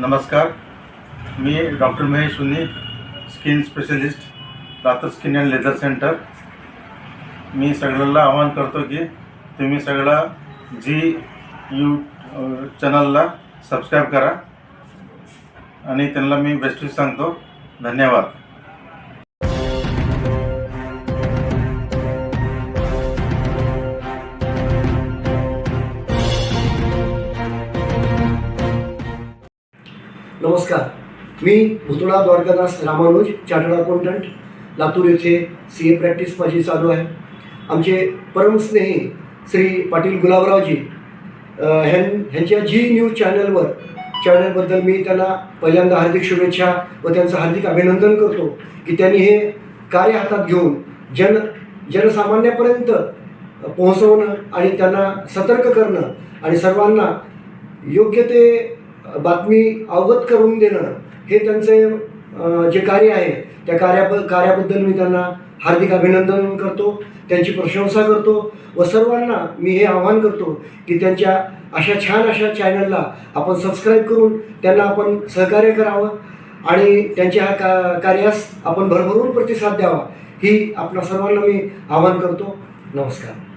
नमस्कार. मी doctor Mahesh Suni skin specialist Latur skin and laser centre. मी सगळ्याला आवाहन करतो की तुम्ही सगळा जी यू चॅनलला सबस्क्राईब करा. आणि त्यांना मी बेस्ट सांगतो. धन्यवाद. नमस्कार. मी भुतळा द्वारकादास रामानुज चार्टर्ड अकाउंटंट लातूर येथे सी ए प्रॅक्टिस माझी चालू आहे. आमचे परमस्नेही श्री पाटील गुलाबरावजी ह्यां ह्यांच्या जी न्यूज चॅनलवर चॅनलबद्दल मी त्यांना पहिल्यांदा हार्दिक शुभेच्छा व त्यांचं हार्दिक अभिनंदन करतो की त्यांनी हे कार्य हातात घेऊन जन जनसामान्यापर्यंत पोहोचवणं आणि त्यांना सतर्क करणं आणि सर्वांना योग्य ते बातमी अवगत करून देणं हे त्यांचे जे कार्य आहे त्या कार्याब कार्याबद्दल मी त्यांना हार्दिक अभिनंदन करतो त्यांची प्रशंसा करतो व सर्वांना मी हे आवाहन करतो की त्यांच्या अशा छान अशा चॅनलला आपण सबस्क्राईब करून त्यांना आपण सहकार्य करावं आणि त्यांच्या ह्या का कार्यास आपण भरभरून प्रतिसाद द्यावा ही आपल्या सर्वांना मी आवाहन करतो. नमस्कार.